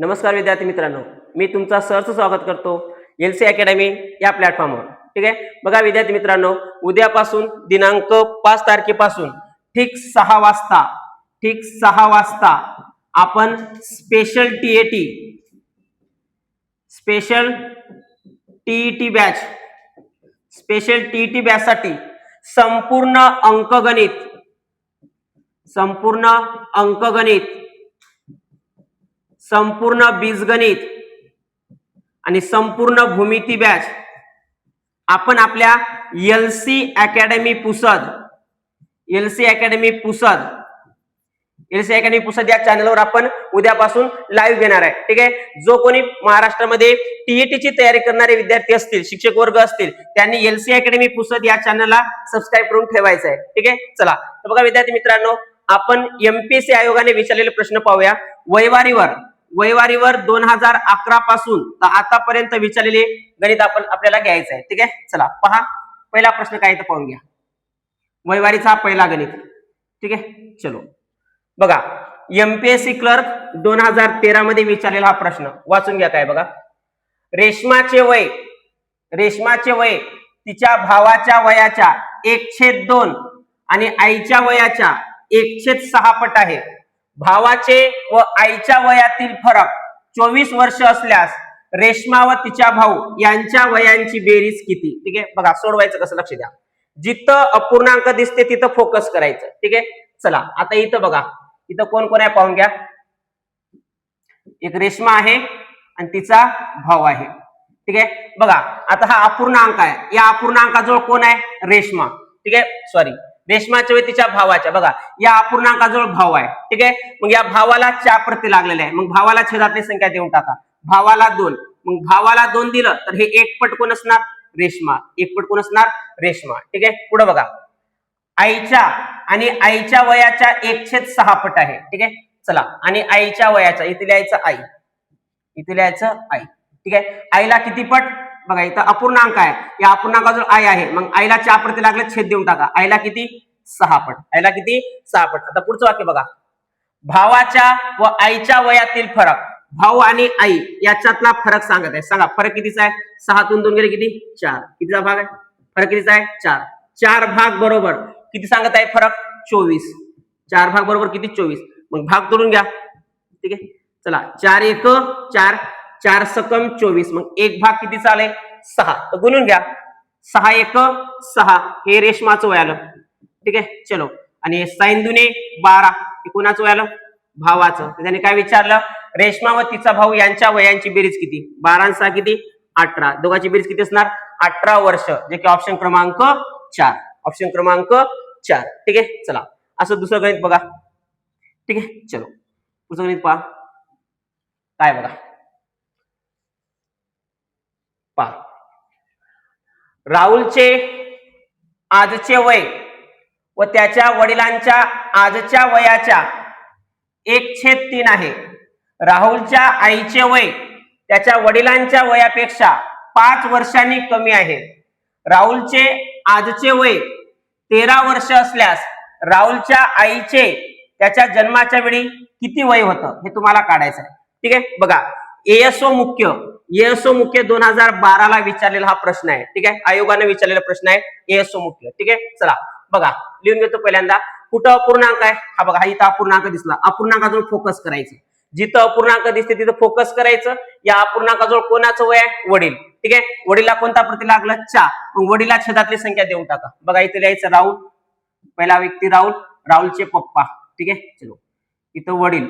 नमस्कार विद्यार्थी मित्रांनो मी तुमचा सहर्ष स्वागत करतो एल सी अकॅडमी या प्लॅटफॉर्मवर ठीक आहे? बघा विद्यार्थी मित्रांनो उद्यापासून दिनांक पाच तारखेपासून ठीक सहा वाजता ठीक सहा वाजता आपण special TAT special TET batch special TET T बॅचसाठी संपूर्ण अंकगणित संपूर्ण अंकगणित संपूर्ण बीजगणित आणि संपूर्ण भूमिती बॅच आपण आपल्या L C academy Pusad L C academy Pusad L C academy Pusad या चॅनलवर आपण उद्यापासून लाईव्ह घेणार आहे. ठीक आहे? जो कोणी महाराष्ट्रामध्ये टीईटी ची तयारी करणारे विद्यार्थी असतील शिक्षक वर्ग असतील त्यांनी एल सी अकॅडमी पुसद या चॅनलला सबस्क्राईब करून ठेवायचं आहे. ठीक आहे? चला. तर बघा विद्यार्थी मित्रांनो आपण एमपीएससी आयोगाने विचारलेले प्रश्न पाहूया. वैवारीवर वैवारीवर दोन हजार अकरा पासून तर आतापर्यंत विचारलेले गणित आपण आपल्याला घ्यायचं आहे ठीक आहे? चला पहा. पहिला प्रश्न काय तर पाहून घ्या. वैवारीचा पहिला गणित. ठीक आहे? चलो. बघा एमपीएससी क्लर्क दोन हजार तेरा मध्ये विचारलेला हा प्रश्न. वाचून घ्या काय बघा. रेशमाचे वय रेशमाचे वय तिच्या भावाच्या वयाच्या एकशे दोन आणि आईच्या वयाच्या एकशे सहा पट आहे. भावाचे व आईच्या वयातील फरक. चोवीस वर्ष असल्यास रेशमा व तिच्या भाऊ यांच्या वयांची बेरीज किती? ठीक आहे? बघा सोडवायचं कसं लक्ष द्या. जिथं अपूर्णांक दिसते तिथं फोकस करायचं. ठीक आहे? चला आता इथं बघा. इथं कोण कोण आहे पाहून घ्या. एक रेशमा आहे आणि तिचा भाऊ आहे. ठीक आहे? बघा आता हा अपूर्णांक आहे. या अपूर्णांकाजवळ कोण आहे? रेशमा. ठीक आहे? सॉरी रेशमाच्या वे तिच्या भावाच्या. बघा या अपूर्णांकाजवळ भाव आहे. ठीक आहे? मग या भावाला चार प्रती लागलेले आहे. मग भावाला छेदातली संख्या देऊन टाका. भावाला दोन. मग भावाला दोन दिलं तर हे एक पट कोण असणार? रेशमा. एक पट कोण असणार? रेशमा. ठीक आहे? पुढे बघा. आईच्या आणि आईच्या वयाच्या एक छेद सहा पट आहे. ठीक आहे? चला. आणि आईच्या वयाच्या इथे लिहायचं आई. इथे लिहायचं आई. ठीक आहे? आईला किती पट? बघा इथं अपूर्णांक आहे. या अपूर्णांकाजवळ आई आहे. मग आईला चार प्रती लागले छेद देऊन टाका. आईला किती? सहा पट. आईला किती? सहा पट. आता पुढचं वाक्य बघा. भावाच्या व आईच्या वयातील फरक. भाऊ आणि आई याच्यातला फरक सांगत आहे. सांगा फरक कितीचा आहे? सहातून दोन गेले किती? चार. कितीचा भाग आहे? फरक कितीचा आहे? चार. चार भाग बरोबर. किती सांगत आहे फरक? चोवीस. चार भाग बरोबर किती? चोवीस. मग भाग तोडून घ्या. ठीक आहे? चला. चार एक चार चार सकम चोवीस. मग एक भाग किती चाले सहा. तर गुणून घ्या. सहा एक सहा. हे रेशमाचं वय आलं. ठीक आहे? चलो. आणि साईन दुने बारा. हे कुणाचं वय आलं? भावाचं. त्याने काय विचारलं? रेशमा व तिचा भाऊ यांच्या वयांची बेरीज किती? बारा सहा किती? अठरा. दोघांची बेरीज किती असणार? अठरा वर्ष. जे की ऑप्शन क्रमांक चार. ऑप्शन क्रमांक चार. ठीक आहे? चला. असं दुसरं गणित बघा. ठीक आहे? चलो. पुढचं गणित पहा. काय बघा. पहा राहुलचे आजचे वय व त्याच्या वडिलांच्या आजच्या वयाच्या एक छेद तीन आहे. राहुलच्या आईचे वय त्याच्या वडिलांच्या वयापेक्षा पाच वर्षांनी कमी आहे. राहुलचे आजचे वय तेरा वर्ष असल्यास राहुलच्या आईचे त्याच्या जन्माच्या वेळी किती वय होतं हे तुम्हाला काढायचं आहे ठीक आहे? बघा एएसओ मुख्य. एएसओ मुख्य दोन हजार बाराला विचारलेला हा प्रश्न आहे. ठीक आहे? आयोगाने विचारलेला प्रश्न आहे. एएसओ मुख्य. ठीक आहे? चला. बघा लिहून घेतो पहिल्यांदा. कुठं अपूर्णांक आहे? हा बघा हा इथं अपूर्णांक दिसला. अपूर्णांकाजवळ फोकस करायचं. जिथं अपूर्णांक दिसते तिथं फोकस करायचं. या अपूर्णांकाजवळ कोणाचं वय आहे? वडील. ठीक आहे? वडीला कोणता प्रती लागला? चा. मग वडीला छेदातली संख्या देऊन टाका. बघा इथे लिहायचं राहुल. पहिला व्यक्ती राहुल. राहुलचे पप्पा. ठीक आहे? चलो. इथं वडील.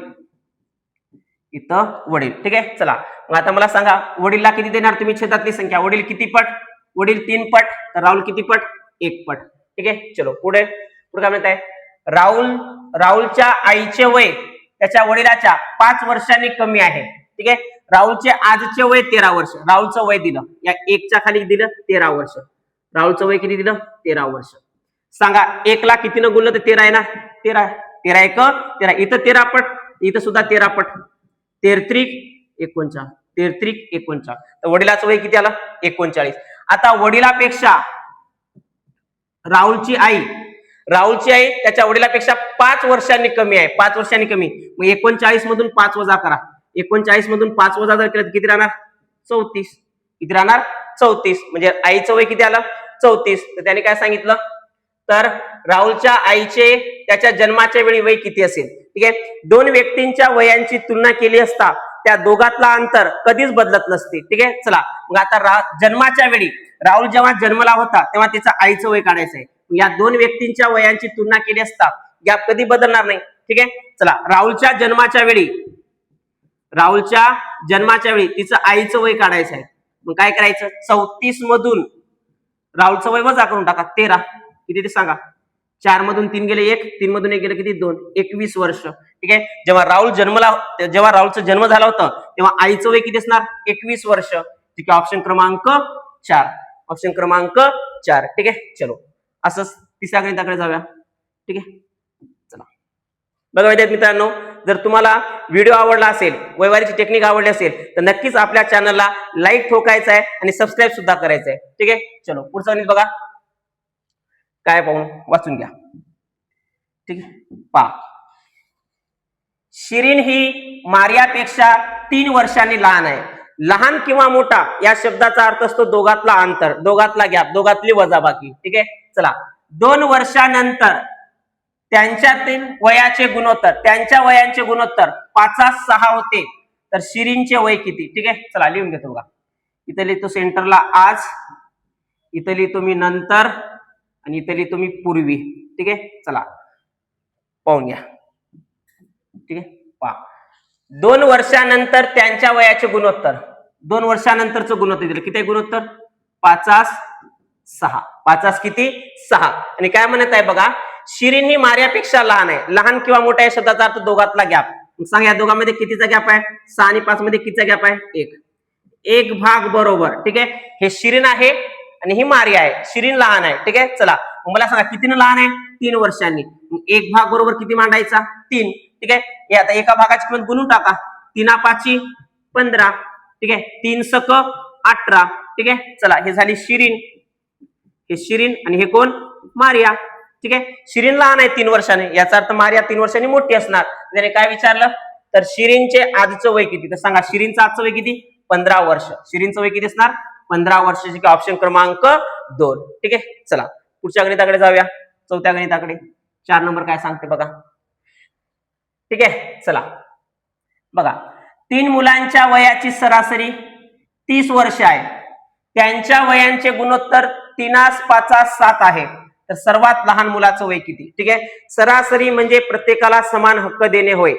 इथं वडील. ठीक आहे? चला. मग आता मला सांगा वडीलला किती देणार तुम्ही छेदातली संख्या? वडील किती पट? वडील तीन पट. तर राहुल किती पट? एक पट. ठीक आहे? चलो पुढे. पुढे काय म्हणत आहे राहुल राहुलच्या आईचे वय त्याच्या वडिलाच्या पाच वर्षांनी कमी आहे. ठीक आहे? राहुलचे आजचे वय तेरा वर्ष. राहुलचं वय दिलं. या एकच्या खाली दिलं तेरा वर्ष. राहुलचं वय किती दिलं? तेरा वर्ष. सांगा एकला कितीनं गुणलं तर तेरा आहे ना? तेरा. तेरा एक तेरा. इथं तेरा पट. इथं सुद्धा तेरा पट. तेरत्रिक एकोणचाळ तेरत्रिक एकोणचाळ तर वडिलाचं वय किती आलं? एकोणचाळीस. आता वडिलापेक्षा राहुलची आई राहुलची आई त्याच्या वडिलापेक्षा पाच वर्षांनी कमी आहे. पाच वर्षांनी कमी. मग एकोणचाळीस मधून पाच वजा करा. एकोणचाळीस मधून पाच वजा जर केलं किती राहणार? चौतीस. किती राहणार? चौतीस. म्हणजे आईचं वय किती आलं? चौतीस. तर त्याने काय सांगितलं? तर राहुलच्या आईचे त्याच्या जन्माच्या वेळी वय किती असेल? ठीक आहे? दोन व्यक्तींच्या वयांची तुलना केली असता त्या दोघातला अंतर कधीच बदलत नसते. ठीक आहे? चला मग आता जन्माच्या वेळी राहुल जेव्हा जन्मला होता तेव्हा तिचा आईचं वय काढायचं आहे. या दोन व्यक्तींच्या वयांची तुलना केली असता गॅप कधी बदलणार नाही. ठीक आहे? चला राहुलच्या जन्माच्या वेळी राहुलच्या जन्माच्या वेळी तिचं आईचं वय काढायचं आहे. मग काय करायचं? चौतीस मधून राहुलचं वय वजा करून टाका तेरा. किती ते सांगा? चार मधून तीन गेले एक तीन मधून एक गेले किती? दोन. एकवीस वर्ष. ठीक आहे? जेव्हा राहुल जन्मला जेव्हा राहुलचा जन्म झाला होता तेव्हा आईचं वय किती असणार? एकवीस वर्ष. ठीक आहे? ऑप्शन क्रमांक चार. ऑप्शन क्रमांक चार. ठीक आहे? चलो. असंच तिसऱ्या गणिताकडे जाऊया. ठीक आहे? चला. बघा विद्यार्थी मित्रांनो जर तुम्हाला व्हिडिओ आवडला असेल वैवारीची टेक्निक आवडली असेल तर नक्कीच आपल्या चॅनलला लाईक ठोकायचं आहे आणि सबस्क्राईब सुद्धा करायचं आहे. ठीक आहे? चलो. पुढचा गणित बघा. काय पाहून? वाचून घ्या. ठीक आहे? पा शिरीन ही मार्यापेक्षा तीन वर्षांनी लहान आहे. लहान किंवा मोठा या शब्दाचा अर्थ असतो दोघातला अंतर. दोघातला गॅप दोघातली वजाबाकी. ठीक आहे? चला. दोन वर्षानंतर त्यांच्यातील वयाचे गुणोत्तर त्यांच्या वयांचे गुणोत्तर पाचा सहा होते. तर शिरीनचे वय किती? ठीक आहे? चला लिहून घेतो बघा. इथं लिहितो सेंटरला आज. इथं लिहितो मी नंतर. आणि इथं लिहितो मी पूर्वी ठीक आहे? चला. पाहून घ्या. ठीक आहे? पा दोन वर्षानंतर त्यांच्या वयाचे गुणोत्तर. दोन वर्षानंतरचं गुणोत्तर दिलं. किती गुणोत्तर? पाचास सहा. पाचास किती? सहा. आणि काय म्हणत आहे बघा? शिरीन ही मार्यापेक्षा लहान आहे. लहान किंवा मोठा या शब्दाचा अर्थ दोघातला गॅप. सांग या दोघांमध्ये कितीचा गॅप आहे? सहा आणि पाच मध्ये कितीचा गॅप आहे? एक. एक भाग बरोबर. ठीक आहे? हे शिरीन आहे आणि ही मारिया आहे. शिरीन लहान आहे. ठीक आहे? चला. मला सांगा कितीनं लहान आहे? तीन वर्षांनी. एक भाग बरोबर किती मांडायचा? तीन. ठीक आहे? हे आता एका भागाची किंमत गुणून टाका. तीना पाची पंधरा. ठीक आहे? तीन सक अठरा. ठीक आहे? चला. हे झाली शिरीन. हे शिरीन आणि हे कोण? मारिया. ठीक आहे? शिरीन लहान आहे तीन वर्षाने. याचा अर्थ मारिया तीन वर्षांनी मोठी असणार. त्याने काय विचारलं? तर शिरीनचे आजचं वय किती? तर सांगा शिरीनचं आजचं वय किती? पंधरा वर्ष. शिरीनचं वय किती असणार? पंधरा वर्षाचे ऑप्शन क्रमांक दोन. ठीक आहे? चला. पुढच्या गणिताकडे जाऊया. चौथ्या गणिताकडे. चार नंबर काय सांगते बघा. ठीक आहे? चला. बघा. तीन मुलांच्या वयाची सरासरी तीस वर्ष आहे. त्यांच्या वयांचे गुणोत्तर तीनास पाचास सात आहे. तर सर्वात लहान मुलाचं वय किती? ठीक आहे? सरासरी म्हणजे प्रत्येकाला समान हक्क देणे होय.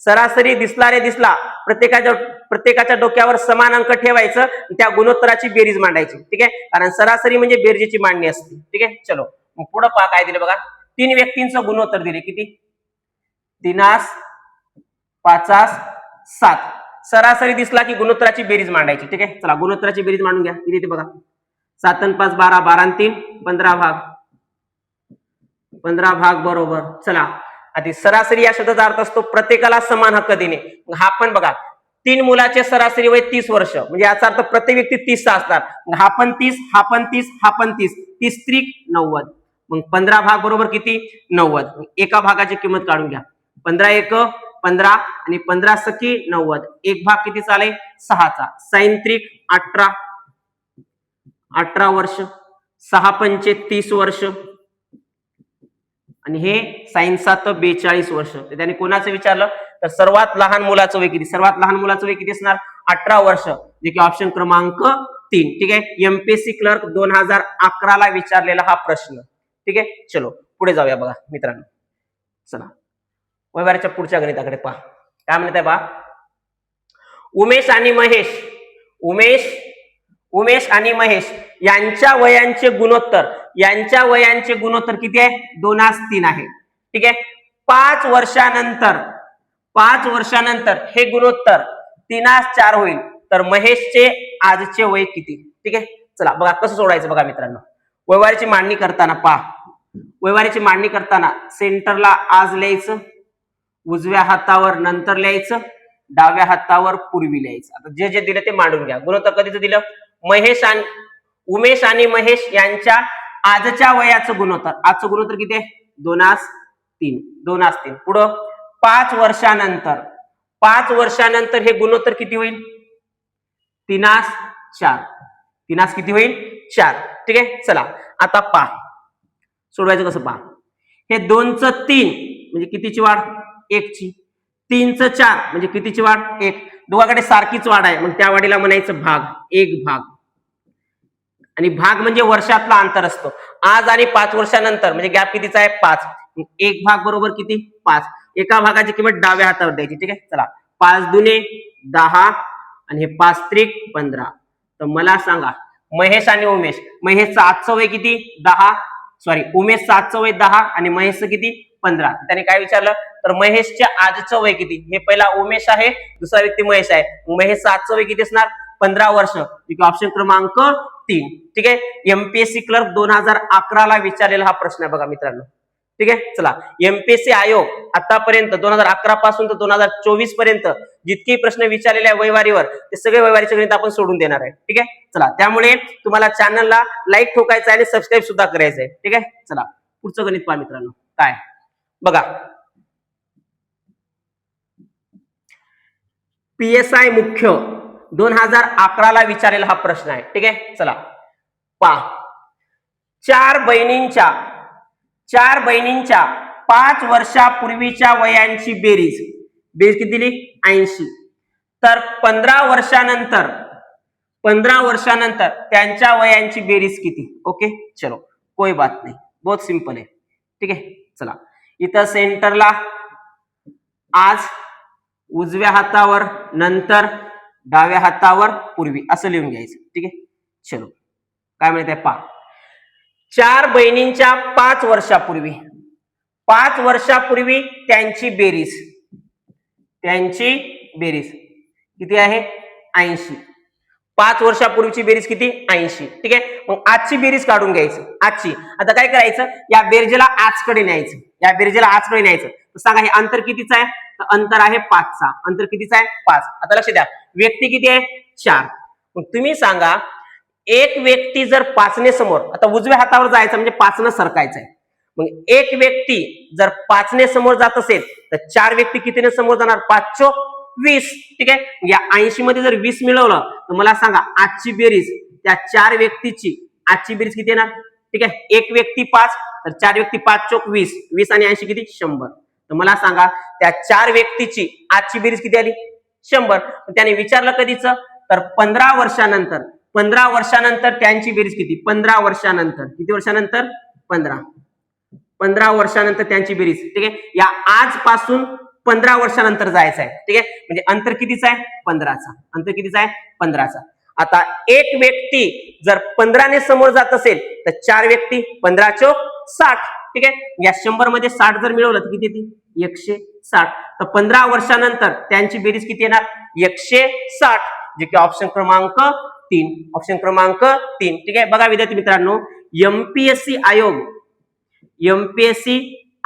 सरासरी दिसला रे दिसला. प्रत्येकाच्या प्रत्येकाच्या डोक्यावर समान अंक ठेवायचं त्या गुणोत्तराची बेरीज मांडायची. ठीक आहे? कारण सरासरी म्हणजे बेरजेची मांडणी असते. ठीक आहे? चलो. मग पुढं पहा काय दिलं बघा. तीन व्यक्तींचं गुणोत्तर दिले. किती? तिनास पाचास सात. सरासरी दिसला की गुणोत्तराची बेरीज मांडायची. ठीक आहे? चला गुणोत्तराची बेरीज मांडून घ्या. किती ते बघा? सात पाच बारा. बारा तीन पंधरा भाग. पंधरा भाग बरोबर. चला. आधी सरासरी या शब्दाचा अर्थ असतो प्रत्येकाला समान हक्क देणे. मग हा पण बघा तीन मुलाचे सरासरी वय तीस वर्ष म्हणजे याचा अर्थ प्रत्येक व्यक्ती तीसचा असतात हा पण तीस हा पण तीस हा पण तीस. तीस त्रिक नव्वद. मग पंधरा भाग बरोबर किती? नव्वद. एका भागाची किंमत काढून घ्या. पंधरा एक पंधरा आणि पंधरा सखी नव्वद. एक भाग किती चालेल? सहाचा साइन अठरा. अठरा वर्ष. सहा पंचे तीस वर्ष. आणि हे सायन्सात बेचाळीस वर्ष. त्याने कोणाचं विचारलं? तर सर्वात लहान मुलाचं वय किती? सर्वात लहान मुलाचं वय किती असणार? अठरा वर्ष. जे की ऑप्शन क्रमांक तीन. ठीक आहे? एमपीएससी क्लर्क दोन हजार अकराला विचारलेला हा प्रश्न. ठीक आहे? चलो पुढे जाऊया बघा मित्रांनो. चला. वैवाराच्या पुढच्या गणिताकडे पहा. काय म्हणत आहे पहा उमेश आणि महेश. उमेश उमेश आणि महेश यांच्या वयांचे गुणोत्तर यांच्या वयांचे गुणोत्तर किती आहे? दोनास तीन आहे. ठीक आहे? पाच वर्षानंतर पाच वर्षानंतर हे गुणोत्तर तीनास चार होईल. तर महेशचे आजचे वय किती? ठीक आहे? चला बघा कसं सोडायचं बघा मित्रांनो. व्यवहाराची मांडणी करताना पहा. व्यवहाराची मांडणी करताना सेंटरला आज लिहायचं उजव्या हातावर नंतर लिहायचं डाव्या हातावर पूर्वी लिहायचं. आता जे जे दिलं ते मांडून घ्या. गुणोत्तर कधीच दिलं? महेश आणि उमेश आणि महेश यांच्या आजच्या वयाचं गुणोत्तर आजचं गुणोत्तर किती आहे? दोनास तीन. दोनास तीन. पुढं पाच वर्षानंतर. पाच वर्षानंतर हे गुणोत्तर किती होईल? तीनास चार. तीनास किती होईल? चार. ठीक आहे? चला. आता पहा. सोडवायचं कसं पहा? हे दोनचं तीन. म्हणजे कितीची वाढ? एकची. तीनचं चार. म्हणजे कितीची वाढ? एक. दोघाकडे सारखीच वाढ आहे. मग त्या वाढीला म्हणायचं भाग एक भाग. आणि भाग म्हणजे वर्षातला अंतर असतो. आज आणि पाच वर्षानंतर म्हणजे गॅप कितीचा आहे? पाच. एक भाग बरोबर किती? पाच. एका भागाची किंमत डाव्या हातावर द्यायची ठीक आहे? चला. पाच दुने दहा आणि हे पाच त्रिक पंधरा. तर मला सांगा महेश आणि उमेश. महेशचं आजचं वय किती? दहा. सॉरी उमेशचं आजचं वय दहा आणि महेशचं किती? पंधरा. त्याने काय विचारलं? तर महेशच्या आजचं वय किती? हे पहिला उमेश आहे दुसरा व्यक्ती महेश आहे. महेशचं आजचं वय किती असणार? पंधरा वर्ष. ऑप्शन क्रमांक तीन. ठीक आहे एमपीएससी क्लर्क दोन हजार अकराला विचारलेला हा प्रश्न आहे बघा मित्रांनो. ठीक आहे चला. एमपीएससी आयोग आतापर्यंत दोन हजार अकरा पासून तर दोन हजार चोवीसपर्यंत जितके प्रश्न विचारलेले आहे वैवारीवर ते सगळे वैवारीचे गणित आपण सोडून देणार आहे. ठीक आहे चला. त्यामुळे तुम्हाला चॅनलला लाईक ठोकायचं आहे आणि सबस्क्राईब सुद्धा करायचं आहे. ठीक आहे चला. पुढचं गणित पहा मित्रांनो. काय? बघा. पीएसआय मुख्य दोन हजार अकराला विचारलेला हा प्रश्न आहे. ठीक आहे? चला. पहा. चार बहिणींच्या चार बहिणींच्या पाच वर्षापूर्वीच्या वयांची बेरीज. बेरीज किती दिली? ऐंशी. तर पंधरा वर्षानंतर पंधरा वर्षानंतर त्यांच्या वयांची बेरीज किती? ओके? चलो. कोई बात नाही. बहुत सिंपल आहे. ठीक आहे? चला. इथं सेंटरला. आज उजव्या हातावर नंतर डाव्या हातावर पूर्वी. असं लिहून घ्यायचं. ठीक आहे? चलो. काय म्हणत आहे? पा चार बहिणींच्या पाच वर्षापूर्वी. पाच वर्षापूर्वी त्यांची बेरीज. त्यांची बेरीज. किती आहे? ऐंशी. पाच वर्षापूर्वीची बेरीज किती? ऐंशी. ठीक आहे? मग आजची बेरीज काढून घ्यायची. आजची. आता काय करायचं? या बेरजेला आजकडे न्यायचं. या बेरजेला आजकडे न्यायचं. तर सांगा हे अंतर कितीचं आहे? तर अंतर आहे पाचचा. अंतर कितीचं आहे? पाच. आता लक्ष द्या. व्यक्ती किती आहे? चार. मग तुम्ही सांगा एक व्यक्ती जर पाचने समोर आता उजव्या हातावर जायचं म्हणजे पाचनं सरकायचं आहे मग एक व्यक्ती जर पाचने समोर जात असेल तर चार व्यक्ती कितीने समोर जाणार? पाच चोक वीस ठीक आहे? या ऐंशी मध्ये जर वीस मिळवलं तर मला सांगा आजची बेरीज त्या चार व्यक्तीची आजची बेरीज किती येणार? ठीक आहे? एक व्यक्ती पाच तर चार व्यक्ती पाच चोक वीस. वीस आणि ऐंशी किती? शंभर. तर मला सांगा त्या चार व्यक्तीची आजची बेरीज किती आली? शंभर. त्याने विचारलं कधीच? तर पंधरा वर्षानंतर. पंधरा वर्षानंतर त्यांची बेरीज किती? पंधरा वर्षानंतर. किती वर्षानंतर? पंधरा. पंधरा वर्षानंतर त्यांची बेरीज. ठीक आहे? या आजपासून पंधरा वर्षानंतर जायचं आहे ठीक आहे? म्हणजे अंतर कितीच आहे? पंधराचा. अंतर कितीचा आहे? पंधराचा. आता एक व्यक्ती जर पंधराने समोर जात असेल तर चार व्यक्ती पंधरा चौक साठ. ठीक आहे? या शंभरमध्ये साठ जर मिळवलं तर किती येते एकशे साठ. तर पंधरा वर्षानंतर त्यांची बेरीज किती येणार? एकशे साठ. जे की ऑप्शन क्रमांक तीन. ऑप्शन क्रमांक तीन. ठीक आहे? बघा विद्यार्थी मित्रांनो एमपीएससी आयोग. एमपीएससी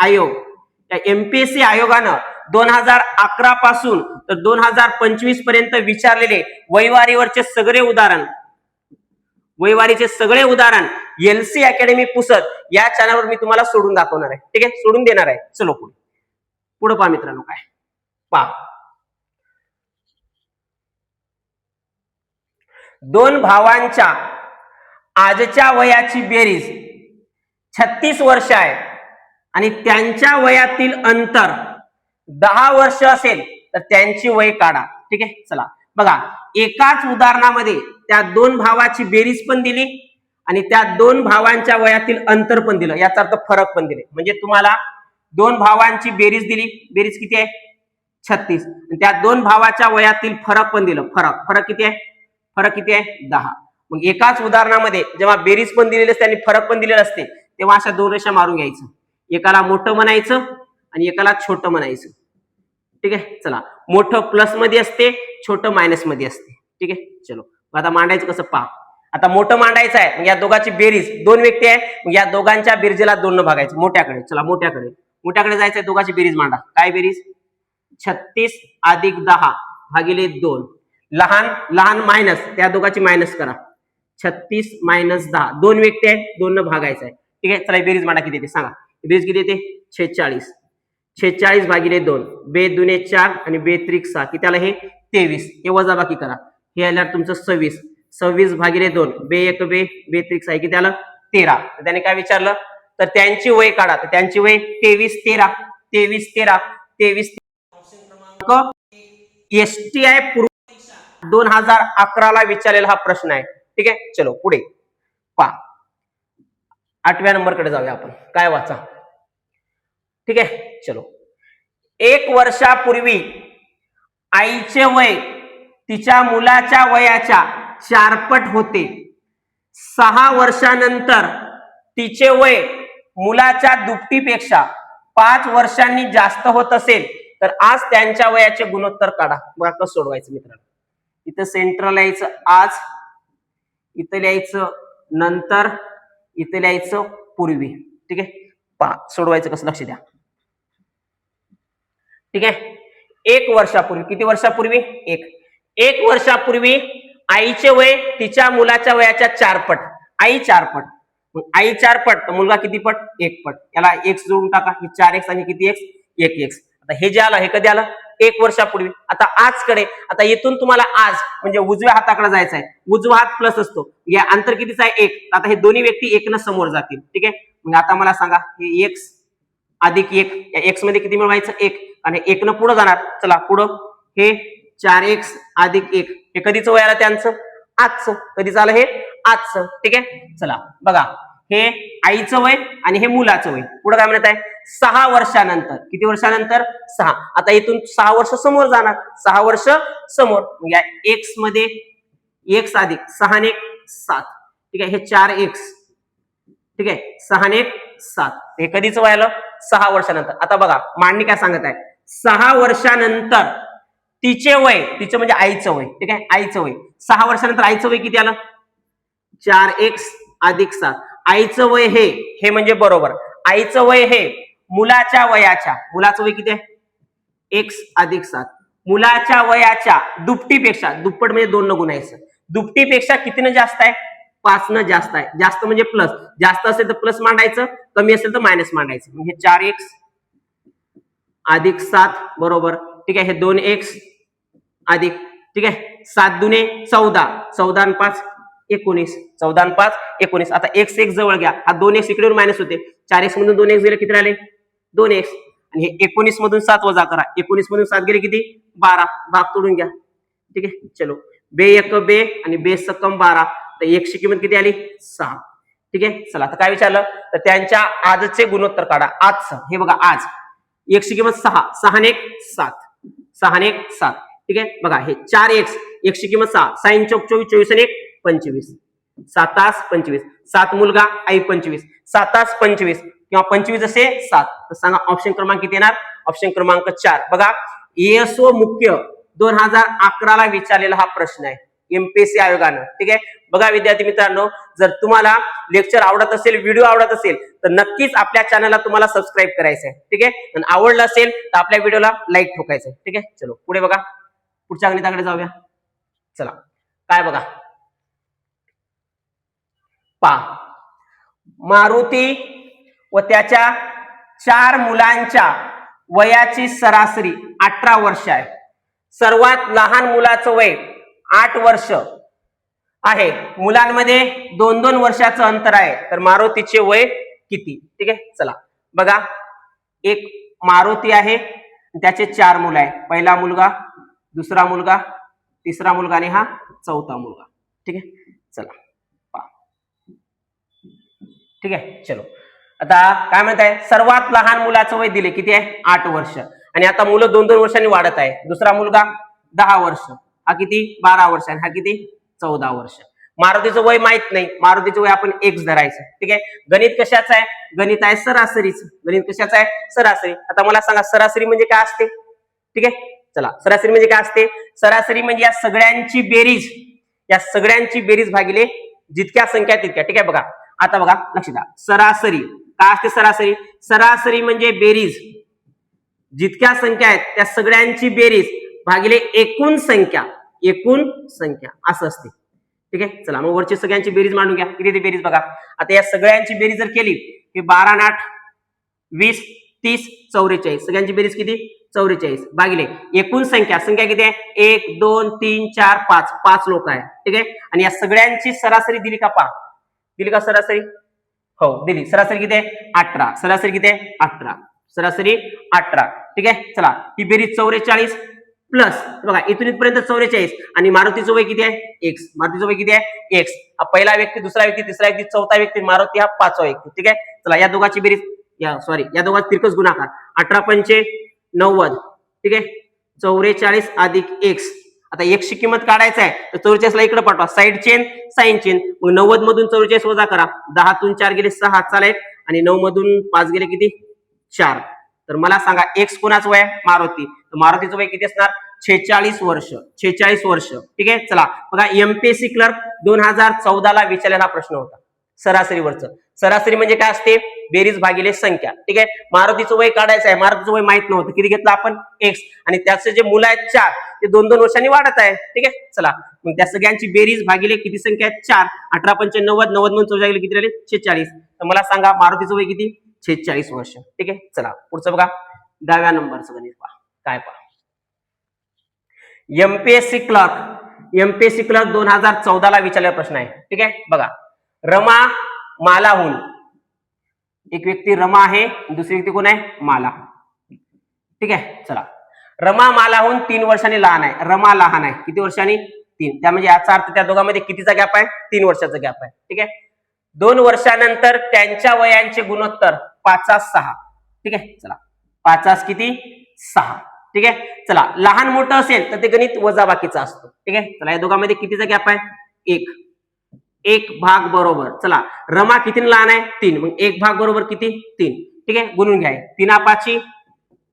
आयोग. त्या एमपीएससी आयोगानं दोन हजार अकरा पासून तर दोन हजार पंचवीसपर्यंत विचारलेले वैवारीवरचे सगळे उदाहरण. वैवारीचे सगळे उदाहरण एलसी अकॅडमी पुसत या चॅनलवर मी तुम्हाला सोडून दाखवणार आहे. ठीक आहे? सोडून देणार आहे. चलो पुढे. पुढे पहा मित्रांनो काय. पहा. दोन भावांच्या आजच्या वयाची बेरीज छत्तीस वर्ष आहे आणि त्यांच्या वयातील अंतर दहा वर्ष असेल तर त्यांची वय काढा. ठीक आहे? चला. बघा एकाच उदाहरणामध्ये त्या दोन भावाची बेरीज पण दिली आणि त्या दोन भावांच्या वयातील अंतर पण दिलं. याचा अर्थ फरक पण दिले. म्हणजे तुम्हाला दोन भावांची बेरीज दिली. बेरीज किती आहे? छत्तीस. आणि त्या दोन भावाच्या वयातील फरक पण दिलं. फरक. फरक किती आहे? फरक किती आहे? दहा. मग एकाच उदाहरणामध्ये जेव्हा बेरीज पण दिलेली असते आणि फरक पण दिलेला असते तेव्हा अशा दोन रेषा मारून घ्यायचं. एकाला मोठं म्हणायचं आणि एकाला छोटं म्हणायचं. ठीक आहे? चला. मोठं प्लसमध्ये असते छोटं मायनसमध्ये असते. ठीक आहे? चलो. मग आता मांडायचं कसं? पहा. आता मोठं मांडायचं आहे. या दोघांची बेरीज. दोन व्यक्ती आहे. या दोघांच्या बेरजेला दोन भागायचं. मोठ्याकडे. चला मोठ्याकडे. मोठ्याकडे जायचंय दोघांची बेरीज मांडा. काय बेरीज? छत्तीस अधिक दहा भागिले दोन. लहान लहान मायनस त्या दोघांची मायनस करा. छत्तीस मायनस दहा. दोन व्यक्ती आहेत. दोन भागायचं आहे. ठीक आहे? चला बेरीज मांडा किती येते? सांगा. बेरीज किती येते? छेचाळीस. छेचाळीस भागिले दोन. बे दुने चार आणि बे त्रिक सहा. किती आलं हे तेवीस. हे वजाबाकी करा. हे आल्यावर तुमचं सव्वीस. सव्वीस भागिले दोन. बे एक बे बे त्रिक सहा. हे किती आलं तेरा. तर त्याने काय विचारलं? तर त्यांची वय काढा. तर त्यांची वय तेवीस तेरा. तेवीस तेरा. तेवीस एस टी आय पूर्व दोन हजार अकराला विचारलेला हा प्रश्न आहे. ठीक आहे? चलो पुढे. पा आठव्या नंबरकडे जाऊया आपण. काय वाचा. ठीक आहे? चलो. एक वर्षापूर्वी आईचे वय तिच्या मुलाच्या वयाच्या चारपट होते. सहा वर्षानंतर तिचे वय मुलाच्या दुपटीपेक्षा पाच वर्षांनी जास्त होत असेल तर आज त्यांच्या वयाचे गुणोत्तर काढा. बघा कसं सोडवायचं मित्रांनो. इथं सेंट्रल यायचं आज इथं लिहायचं नंतर इथं लिहायचं पूर्वी. ठीक आहे? पहा सोडवायचं कसं लक्ष द्या. ठीक आहे? एक वर्षापूर्वी किती वर्षापूर्वी? एक. एक वर्षापूर्वी आईचे वय तिच्या मुलाच्या वयाच्या चारपट आई चारपट आई चारपट तर मुलगा किती पट? एक पट. याला एक्स जोडून टाका. हे चार एक्स आणि किती एक्स एक एक्स आता हे जे आलं हे कधी आलं? एक वर्षापूर्वी. आता आजकडे आता येथून तुम्हाला आज म्हणजे उजव्या हाताकडे जायचं आहे उजवा हात प्लस असतो. या अंतर कितीचा आहे? एक. आता हे दोन्ही व्यक्ती एकनं समोर जातील. ठीक आहे? मग आता मला सांगा हे एक्स अधिक एक या एक्समध्ये किती मिळवायचं? एक. आणि एक न पुढं जाणार. चला पुढं. हे चार एक्स अधिक एक. हे कधीच वय आलं त्यांचं? आजचं. कधीच आलं हे? आजचं. ठीक आहे? चला बघा. हे आईचं वय आणि हे मुलाचं वय. पुढं काय म्हणत आहे? सहा वर्षानंतर. किती वर्षानंतर? सहा. आता इथून सहा वर्ष समोर जाणार. सहा वर्ष समोर. या एक्समध्ये एक्स अधिक सहा आणि एक सात. ठीक आहे? हे चार एक्स ठीक आहे? सहा एक सात. हे कधीच वय आलं? सहा वर्षानंतर. आता बघा मांडणी काय सांगत आहे? सहा वर्षानंतर तिचे वय तिचं म्हणजे आईचं वय ठीक आहे? आईचं वय. सहा वर्षानंतर आईचं वय किती आलं? चार एक अधिक सात. आईचं वय हे हे म्हणजे बरोबर. आईचं वय हे मुलाच्या वयाच्या मुलाचं वय किती आहे? एक्स अधिक सात. मुलाच्या वयाच्या दुपटीपेक्षा दुप्पट म्हणजे दोन न गुणायचं दुपटीपेक्षा कितीनं जास्त आहे? पाच न जास्त आहे. जास्त म्हणजे प्लस जास्त असेल तर प्लस मांडायचं कमी असेल तर मायनस मांडायचं. म्हणजे चार एक्स अधिक सात बरोबर. ठीक आहे हे दोन एक्स अधिक ठीक आहे सात दुने चौदा. चौदा आणि पाच एकोणीस. चौदा आणि पाच एकोणीस. आता एक्स एक्स जवळ घ्या. हा दोन एक्स इकडे मायनस होते. चार एक्स मधून दोन एक्स गेले किती राहिले? दोन एक्स आणि हे एकोणीस मधून सात वजा करा. एकोणीस मधून सात गेले किती? बारा. भाग तोडून घ्या. ठीक आहे चलो. बे एक बे आणि बे सकम बारा. तर एकशे किंमत किती आली? सहा. ठीक आहे? चला आता काय विचारलं? तर त्यांच्या आजचे गुणोत्तर काढा. आजचं. हे बघा आज. एकशे किंमत सहा. सहा एक सात. सहा एक सात. ठीक आहे? बघा हे चार एक्स एकशे किंमत सहा. साईन चौक चोवीस चोवीस आणि एक पंचवीस. सात तास पंचवीस. सात मुलगा आई पंचवीस. सात तास पंचवीस. किंवा पंचवीस असे सात. तर सांगा ऑप्शन क्रमांक किती येणार? ऑप्शन क्रमांक चार. बघा एसओ मुख्य दोन हजार अकराला विचारलेला हा प्रश्न आहे. एमपीएससी आयोगानं. ठीक आहे? बघा विद्यार्थी मित्रांनो जर तुम्हाला लेक्चर आवडत असेल व्हिडिओ आवडत असेल तर नक्कीच आपल्या चॅनलला तुम्हाला सबस्क्राईब करायचं आहे ठीक आहे? आणि आवडलं असेल तर आपल्या व्हिडिओला लाईक ठोकायचं आहे ठीक आहे? चलो पुढे बघा. पुढच्या गणिताकडे जाऊया. चला काय बघा? पा. मारुती व त्याच्या चार मुलांच्या वयाची सरासरी अठरा वर्ष आहे. सर्वात लहान मुलाचं वय आठ वर्ष. आहे. मुलांमध्ये दोन दोन वर्षाचं अंतर आहे. तर मारुतीचे वय किती? ठीक आहे? चला. बघा. एक मारुती आहे. त्याचे चार मुलं आहे पहिला मुलगा दुसरा मुलगा तिसरा मुलगा आणि हा चौथा मुलगा. ठीक आहे? चला. पा ठीक आहे? चलो. आता काय म्हणत आहे सर्वात लहान मुलाचं वय दिले. किती आहे? आठ वर्ष. आणि आता मुलं दोन दोन वर्षांनी वाढत आहे. दुसरा मुलगा दहा वर्ष. हा किती? बारा वर्ष. आणि हा किती? चौदा वर्ष. मारुतीचं वय माहीत नाही. मारुतीचं वय आपण एक्स धरायचं. ठीक आहे? गणित कशाचं आहे? गणित आहे सरासरीचं. गणित कशाचं आहे? सरासरी. आता मला सांगा सरासरी म्हणजे काय असते? ठीक आहे? चला सरासरी म्हणजे काय असते? सरासरी म्हणजे या सगळ्यांची बेरीज. या सगळ्यांची बेरीज भागिले जितक्या संख्या तितक्या. ठीक आहे बघा? आता बघा लक्ष द्या सरासरी. काय असते सरासरी? सरासरी म्हणजे बेरीज. जितक्या संख्या आहेत त्या सगळ्यांची बेरीज भागिले एकूण संख्या. एकूण संख्या. असं असते. ठीक आहे? चला मग वरची सगळ्यांची बेरीज मांडून घ्या. किती ते बेरीज बघा? आता या सगळ्यांची बेरीज जर केली की बारा आठ वीस तीस चौवेचाळीस. सगळ्यांची बेरीज किती? चौवेचाळीस. भागिले. एकूण संख्या. संख्या किती आहे? एक दोन तीन चार पाच. पाच लोक आहे ठीक आहे? आणि या सगळ्यांची सरासरी दिली का पा दिली का सरासरी? हो दिली. सरासरी किती आहे? अठरा. सरासरी किती आहे? अठरा. सरासरी अठरा. ठीक आहे? चला ही बेरीज चौवेचाळीस प्लस बघा इथून इथपर्यंत चौवेचाळीस आणि मारुतीचं वय किती आहे? एक्स मारुतीचं वय किती आहे? एक्स हा पहिला व्यक्ती दुसरा व्यक्ती तिसरा व्यक्ती चौथा व्यक्ती मारुती हा पाचवा व्यक्ती. ठीक आहे? चला या दोघांची बेरीज या सॉरी या दोघांचा तिरकस गुणाकार. अठरा पंचे नव्वद. ठीक आहे? चौवेचाळीस अधिक एक्स आता एकशे किंमत काढायचं आहे तर चौवेचाळीसला इकडे पाठवा. Side chain sign chain. मग नव्वद मधून चौवेचाळीस वजा करा. दहातून चार गेले सहा चालेल. आणि नऊ मधून पाच गेले किती? चार. तर मला सांगा एक्स कोणाचं वय मारुती. मारुतीचं वय किती असणार? छेचाळीस वर्ष. छेचाळीस वर्ष. ठीक आहे? चला. बघा एमपीएससी क्लर्क दोन हजार चौदाला विचारलेला प्रश्न होता. सरासरीवरचं. सरासरी म्हणजे काय असते? बेरीज भागिले संख्या. ठीक आहे? मारुतीचं वय काढायचं आहे. मारुतीचं वय माहीत नव्हतं. किती घेतलं आपण? एक्स आणि त्याचे जे मुलं आहेत चार. ते दोन दोन वर्षांनी वाढत आहे. ठीक आहे? चला. मग त्या सगळ्यांची बेरीज भागिले किती संख्या आहे चार. अठरा पंचे नव्वद. नव्वद म्हणून चौदा किती राहिले? छेचाळीस. तर मला सांगा मारुतीचं वय किती? छेचाळीस वर्ष. ठीक आहे? चला. पुढचं बघा. दहाव्या नंबरचं गणित पहा. काय पहा. एमपीएससी क्लर्क एमपीएससी क्लर्क दोन हजार चौदाला विचारलेला प्रश्न आहे. ठीक आहे? बघा. रमा मालाहून एक व्यक्ती रमा आहे दुसरी व्यक्ती कोण आहे? माला. ठीक आहे? चला. रमा मालाहून तीन वर्षांनी लहान आहे. रमा लहान आहे. किती वर्षांनी? तीन. त्या म्हणजे याचा अर्थ त्या दोघांमध्ये कितीचा गॅप आहे? तीन वर्षाचा गॅप आहे. ठीक आहे? दोन वर्षानंतर त्यांच्या वयांचे गुणोत्तर पाचास सहा. ठीक आहे? चला. पाचास किती? सहा. ठीक आहे? चला लहान मोठं असेल तर ते गणित वजाबाकीचा असतो. ठीक आहे? चला या दोघांमध्ये कितीचा गॅप आहे? एक. एक भाग बरोबर. चला रमा किती लहान आहे? तीन. मग एक भाग बरोबर किती? तीन. ठीक आहे? गुणून घ्या. तीन पाची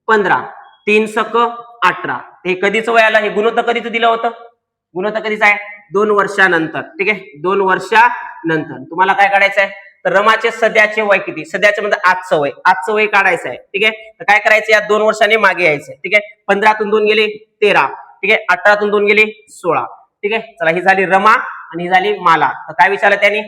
पंधरा. तीन सक अठरा. हे कधीच वयाला हे गुणोत्तर कधीच दिलं होतं? गुणोत्तर कधीच आहे? दोन वर्षानंतर. ठीक आहे? दोन वर्षानंतर. तुम्हाला काय काढायचं आहे तर रमाचे सध्याचे वय किती? सध्याचे म्हणजे आजचं वय. आजचं वय काढायचं आहे. ठीक आहे? तर काय करायचं? या दोन वर्षांनी मागे यायचं ठीक आहे? पंधरातून दोन गेले तेरा. ठीक आहे? अठरातून दोन गेले सोळा. ठीक आहे? चला ही झाली रमा आणि ही झाली माला. तर काय विचारलं त्यांनी?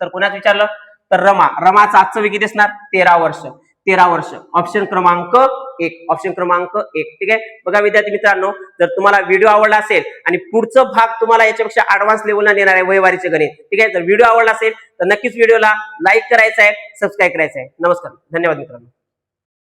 तर कोणाच विचारलं? तर रमा. रमाचं आजचं वय किती असणार तेरा वर्ष. तेरा वर्ष. ऑप्शन क्रमांक एक. ऑप्शन क्रमांक एक. ठीक आहे? बघा विद्यार्थी मित्रांनो जर तुम्हाला व्हिडिओ आवडला असेल आणि पुढचं भाग तुम्हाला याच्यापेक्षा ऍडव्हान्स लेवलला नेणार आहे वयवारीचे गणित ठीक आहे? जर व्हिडिओ आवडला असेल तर नक्कीच व्हिडिओला लाईक करायचा आहे सबस्क्राईब करायचं आहे. नमस्कार. धन्यवाद मित्रांनो.